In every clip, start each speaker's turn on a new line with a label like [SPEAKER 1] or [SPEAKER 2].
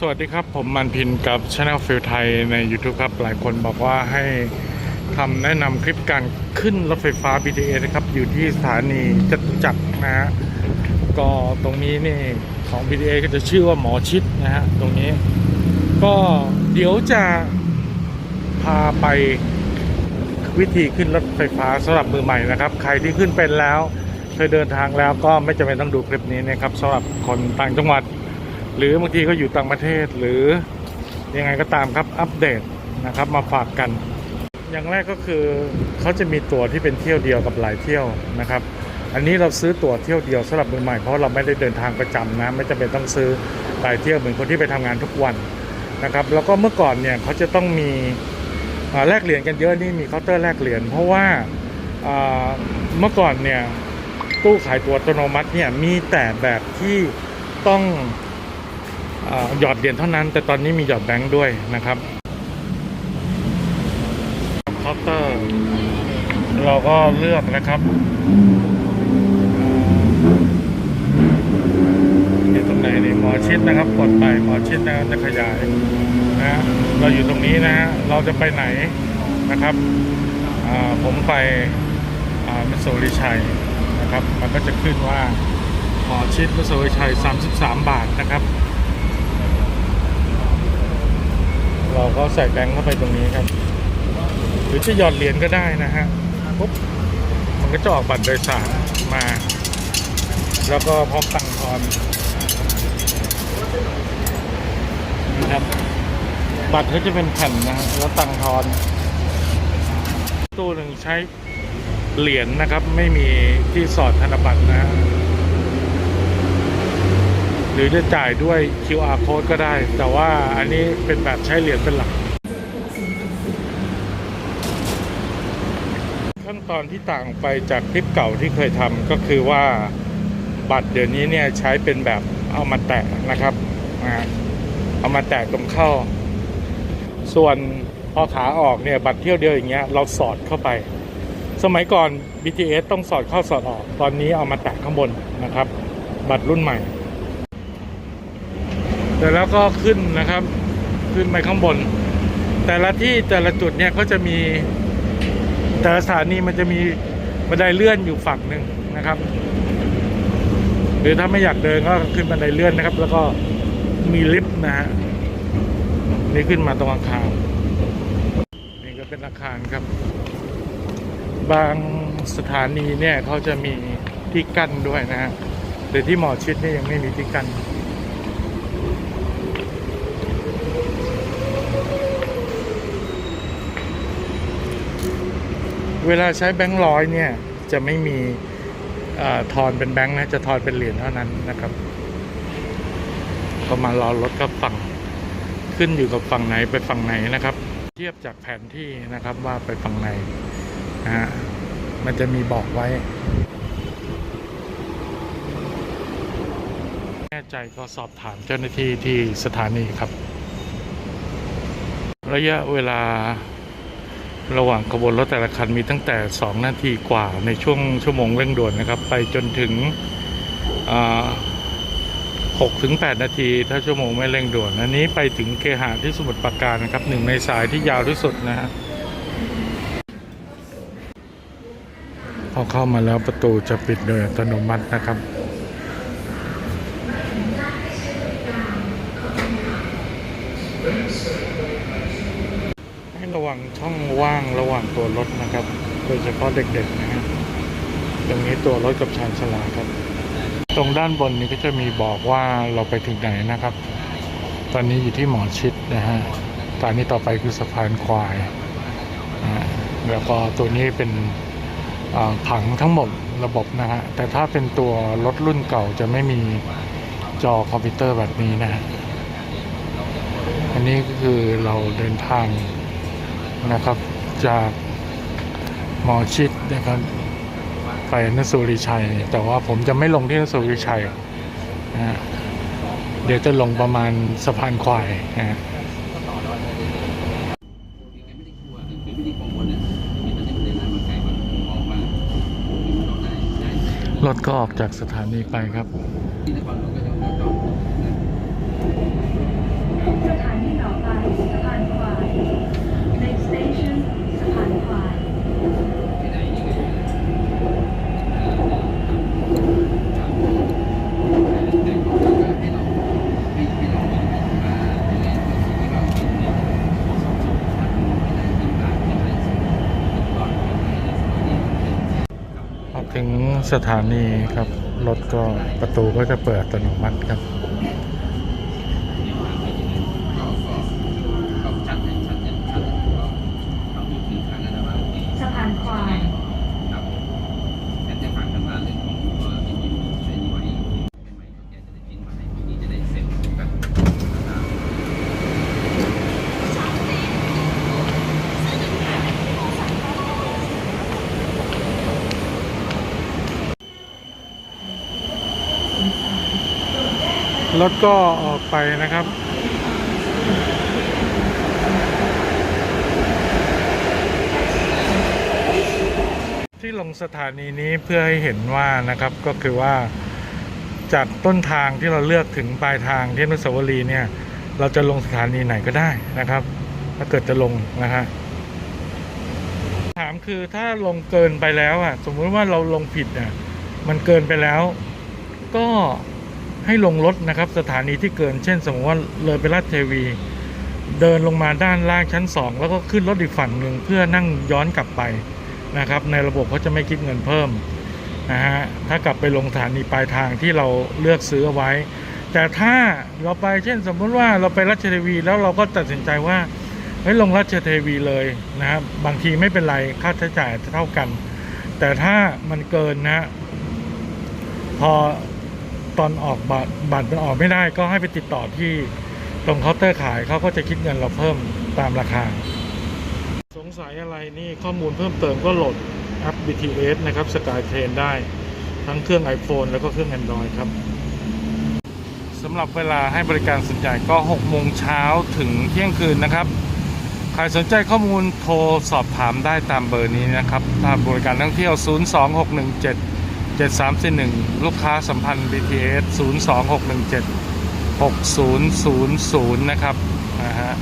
[SPEAKER 1] สวัสดีครับผมมันพินกับช anel ฟิลไทยใน YouTube ครับ หลายคนบอกว่าให้ทำแนะนำคลิปการขึ้นรถไฟฟ้า BTS นะครับ อยู่ที่สถานีจตุจักรนะฮะก็ตรงนี้นี่ของ BTS ก็จะชื่อว่าหมอชิดนะฮะตรงนี้ ก็เดี๋ยวจะพาไปวิธีขึ้นรถไฟฟ้าสำหรับมือใหม่นะครับ ใครที่ขึ้นเป็นแล้วเคยเดินทางแล้วก็ไม่จำเป็นต้องดูคลิปนี้นะครับสำหรับคนต่างจังหวัด หรือบางทีก็อยู่ต่างประเทศหรือยังไงก็ตามครับอัปเดตนะครับมาฝากกัน อย่างแรกก็คือเขาจะมีตั๋วที่เป็นเที่ยวเดียวกับหลายเที่ยวนะครับ อันนี้เราซื้อตั๋วเที่ยวเดียวสำหรับมือใหม่เพราะเราไม่ได้เดินทางประจำนะไม่จำเป็นต้องซื้อหลายเที่ยวเหมือนคนที่ไปทำงานทุกวันนะครับ แล้วก็เมื่อก่อนเนี่ยเขาจะต้องมีแลกเหรียญกันเยอะนี่มีเคาน์เตอร์แลกเหรียญเพราะว่าเมื่อก่อนเนี่ยตู้ขายตั๋วอัตโนมัติเนี่ยมีแต่แบบที่ต้อง หยอดเหรียญเท่านั้น แต่ตอนนี้มีหยอดแบงค์ด้วยนะครับเคาน์เตอร์เราก็เลือกนะครับอยู่ตรงไหนนี่หมอชิดนะครับกดไปหมอชิดนะจะขยายนะเราอยู่ตรงนี้นะฮะเราจะไปไหนนะครับผมไปมิสโซริชัยนะครับ มันก็จะขึ้นว่าหมอชิดมิสโซริชัย 33 บาทนะครับ เราก็ใส่แบงค์เข้าไปตรงนี้ครับ หรือจะหยอดเหรียญก็ได้นะฮะปุ๊บมันก็จะออกบัตรโดยสารมา แล้วก็พร้อมตังค์ทอนนะครับ บัตรเขาจะเป็นแผ่นนะฮะแล้วตังค์ทอน ตู้หนึ่งใช้เหรียญนะครับ ไม่มีที่สอดธนบัตรนะฮะ หรือจะจ่ายด้วย QR code ก็ได้ แต่ว่าอันนี้เป็นแบบใช้เหรียญเป็นหลัก ขั้นตอนที่ต่างไปจากคลิปเก่าที่เคยทำก็คือว่าบัตรเดี๋ยวนี้เนี่ยใช้เป็นแบบเอามาแตะนะครับอ่าเอามาแตะตรงเข้า ส่วนพอขาออกเนี่ยบัตรเที่ยวเดียวอย่างเงี้ยเราสอดเข้าไป สมัยก่อน BTS ต้องสอดเข้าสอดออก ตอนนี้เอามาแตะข้างบนนะครับ บัตรรุ่นใหม่ เสร็จแล้วก็ขึ้นนะครับ ขึ้นไปข้างบน แต่ละที่แต่ละจุดเนี่ยก็จะมีแต่ละสถานีมันจะมีบันไดเลื่อนอยู่ฝั่งหนึ่งนะครับ หรือถ้าไม่อยากเดินก็ขึ้นบันไดเลื่อนนะครับ แล้วก็มีลิฟต์นะฮะนี่ขึ้นมาตรงอาคารนี่ก็เป็นอาคารครับ บางสถานีเนี่ยเขาจะมีที่กั้นด้วยนะฮะแต่ที่หมอชิดนี่ยังไม่มีที่กั้น เวลาใช้แบงค์ร้อยเนี่ย จะไม่มีอทอนเป็นแบงค์นะ จะทอนเป็นเหรียญเท่านั้นนะครับ ก็มารอรถกับฝั่ง ขึ้นอยู่กับฝั่งไหนไปฝั่งไหนนะครับ เทียบจากแผนที่นะครับว่าไปฝั่งไหนนะฮะมันจะมีบอกไว้ แน่ใจก็สอบถามเจ้าหน้าที่ที่สถานีครับ ระยะเวลา ระหว่างขบวนรถแต่ละคันมีตั้งแต่ 2 นาทีกว่าในช่วงชั่วโมงเร่งด่วนนะครับ ไปจนถึง6ถึง8นาที ถ้าชั่วโมงไม่เร่งด่วน อันนี้ไปถึงเคหะที่สมุทรปราการนะครับหนึ่งในสายที่ยาวที่สุดนะฮะพอเข้ามาแล้วประตูจะปิดโดยอัตโนมัตินะครับ ให้ระวังช่องว่างระหว่างตัวรถนะครับ โดยเฉพาะเด็กๆนะฮะตรงนี้ตัวรถกับชานชาลาครับ ตรงด้านบนนี้ก็จะมีบอกว่าเราไปถึงไหนนะครับ ตอนนี้อยู่ที่หมอชิดนะฮะตอนนี้ต่อไปคือสะพานควายนะแล้วก็ตัวนี้เป็นอ่าผังทั้งหมดระบบนะฮะ แต่ถ้าเป็นตัวรถรุ่นเก่าจะไม่มีจอคอมพิวเตอร์แบบนี้นะฮะ อันนี้ก็คือเราเดินทาง นะครับ จากหมอชิดนะครับ ไปนสุริชัย แต่ว่าผมจะไม่ลงที่นสุริชัยนะเดี๋ยวจะลงประมาณสะพานควายนะรถก็ออกจากสถานีไปครับสถานีต่อไปสะพานควาย สถานีครับ รถก็ประตูก็จะเปิดอัตโนมัติครับ รถก็ออกไปนะครับ ที่ลงสถานีนี้เพื่อให้เห็นว่านะครับก็คือว่า จากต้นทางที่เราเลือกถึงปลายทางที่อนุสาวรีย์เนี่ย เราจะลงสถานีไหนก็ได้นะครับ ถ้าเกิดจะลงนะฮะถามคือถ้าลงเกินไปแล้วอะ สมมุติว่าเราลงผิดอะมันเกินไปแล้ว ก็ ให้ลงรถนะครับสถานีที่เกิน เช่น สมมติว่าเลยไปลาดเทวี เดินลงมาด้านล่างชั้นสองแล้วก็ขึ้นรถอีกฝั่งหนึ่งเพื่อนั่งย้อนกลับไปนะครับ ในระบบเขาจะไม่คิดเงินเพิ่มนะฮะถ้ากลับไปลงสถานีปลายทางที่เราเลือกซื้อไว้ แต่ถ้าเราไปเช่นสมมติว่าเราไปรัชเทวี แล้วเราก็ตัดสินใจว่าเฮ้ยลงรัชเทวีเลยนะครับบางทีไม่เป็นไรค่าใช้จ่ายเท่ากัน แต่ถ้ามันเกินนะ พอ ตอนออกบัตรบัตรมันออกไม่ได้ก็ให้ไปติดต่อที่ตรงเคาน์เตอร์ขายเขาก็จะคิดเงินเราเพิ่มตามราคา สงสัยอะไรนี่ข้อมูลเพิ่มเติมก็โหลดแอป BTS นะครับ SkyTrain ได้ทั้งเครื่อง iPhone แล้วก็เครื่อง Android ครับสำหรับเวลาให้บริการส่วนใหญ่ก็ 6 โมงเช้าถึงเที่ยงคืนนะครับ ใครสนใจข้อมูลโทรสอบถามได้ตามเบอร์นี้นะครับ ถ้าบริการท่องเที่ยว 02617 7341 ลูกค้าสัมพันธ์ BTS 02617 6000 นะครับนะฮะ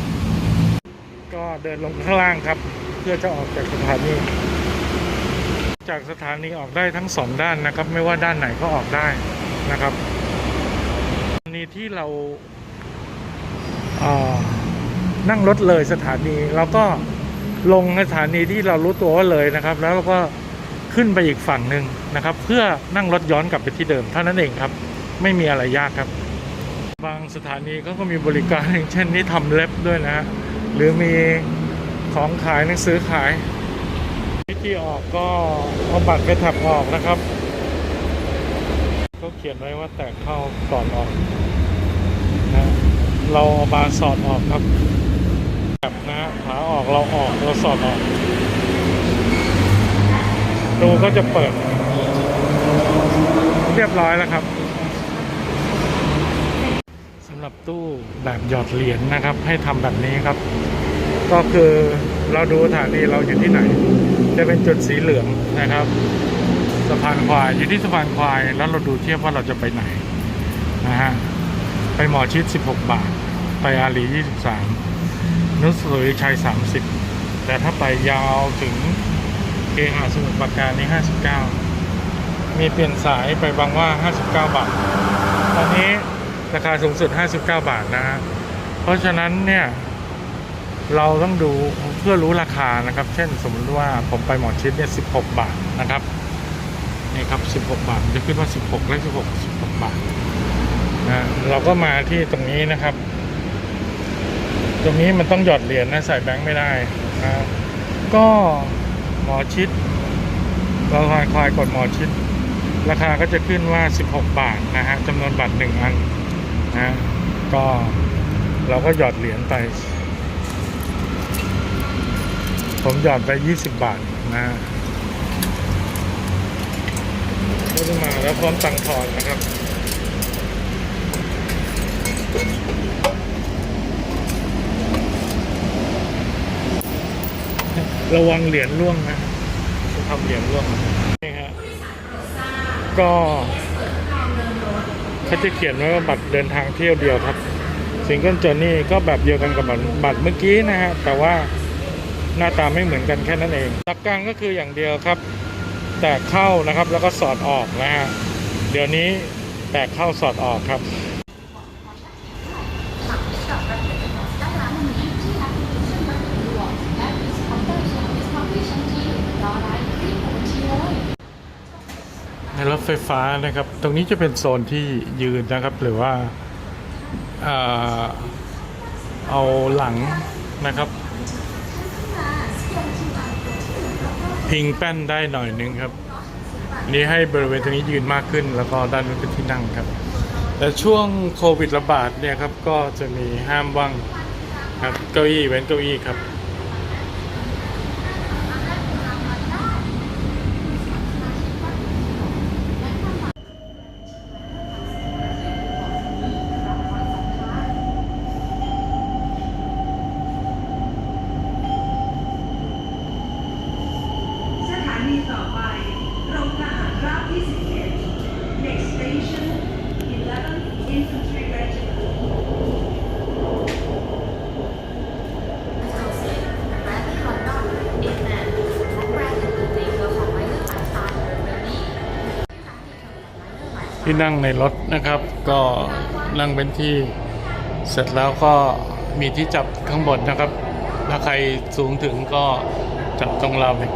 [SPEAKER 1] ก็เดินลงข้างล่างครับ เพื่อจะออกจากสถานี จากสถานีออกได้ทั้งสองด้านนะครับ ไม่ว่าด้านไหนก็ออกได้นะครับสถานีที่เราเอ่อนั่งรถเลยสถานี แล้วก็ลงสถานีที่เรารู้ตัวว่าเลยนะครับ แล้วเราก็ ขึ้นไปอีกฝั่งหนึ่งนะครับ เพื่อนั่งรถย้อนกลับไปที่เดิมเท่านั้นเองครับ ไม่มีอะไรยากครับ บางสถานีเขาก็มีบริการอย่างเช่นนี่ทำเล็บด้วยนะฮะหรือมีของขายหนังสือขาย วิธีออกก็เอาบัตรไปถับออกนะครับเขาเขียนไว้ว่าแตกเข้าก่อนออกนะเราเอาบาสอดออกครับแบบนะขาออกเราออกเราสอดออก ดูก็จะเปิด เรียบร้อยแล้วครับสำหรับตู้แบบหยอดเหรียญนะครับ ให้ทำแบบนี้ครับ ก็คือเราดูสถานีเราอยู่ที่ไหน จะเป็นจุดสีเหลืองนะครับสะพานควายอยู่ที่สะพานควายแล้วเราดูเทียบว่าเราจะไปไหนนะฮะไปหมอชิด 16 บาท ไปอารี23 นุสสุริชัย 30 แต่ถ้าไปยาวถึง เกหาสมุทรปราการนี่59 มีเปลี่ยนสายไปบางว่า 59 บาท ตอนนี้ราคาสูงสุด 59 บาทนะฮะ เพราะฉะนั้นเนี่ย เราต้องดูเพื่อรู้ราคานะครับ เช่นสมมติว่าผมไปหมอชิดเนี่ย 16 บาทนะครับ นี่ครับ 16 บาท จะขึ้นว่า 16 และ 16 16 บาทนะเราก็มาที่ตรงนี้นะครับ ตรงนี้มันต้องหยอดเหรียญนะ ใส่แบงค์ไม่ได้นะก็ หมอชิดเราควายควายกดหมอชิด ราคาก็จะขึ้นว่า 16 บาทนะฮะจำนวนบัตรหนึ่งอันนะก็เราก็หยอดเหรียญไป ผมหยอดไป 20 บาทนะก็จะมาแล้วพร้อมตังค์ทอนนะครับ ระวังเหรียญร่วงนะจะทำเหรียญร่วงนี่ฮะก็เขาจะเขียนไว้ว่าบัตรเดินทางเที่ยวเดียวครับซิงเกิลจอนี่ก็แบบเดียวกันกับบัตรบัตรเมื่อกี้นะฮะแต่ว่าหน้าตาไม่เหมือนกันแค่นั้นเองหลักการก็คืออย่างเดียวครับ แตกเข้านะครับแล้วก็สอดออกนะฮะเดี๋ยวนี้แตกเข้าสอดออกครับ
[SPEAKER 2] ร์เชียร์มีสปอนเซอร์ชั้นที่รอไฟ
[SPEAKER 1] ฟ้านะครับ ตรงนี้จะเป็นโซนที่ยืนนะครับ หรือว่าเอาหลังนะครับ พิงแป้นได้หน่อยนึงครับนนี้ให้บริเวณตรงนี้ยืนมากขึ้น แล้วก็ด้านนู้นเป็นที่นั่งครับ แต่ช่วงโควิดระบาดเนี่ยครับก็จะมีห้ามว่างครับเก้าอี้เว้นเก้าอี้ครับ
[SPEAKER 3] สถานีต่อไปโรงทหารราบที่ 11 Next station 11 Infantry Regiment
[SPEAKER 2] แบรนด์ลอนดอนเอแมนและแบรนด์อื่นๆในเครือของไวเลอร์ต่างๆเร็วๆนี้
[SPEAKER 1] ที่นั่งในรถนะครับ ก็นั่งเป็นที่เสร็จแล้วก็มีที่จับข้างบนนะครับ ถ้าใครสูงถึงก็จับตรงราวเหล็ก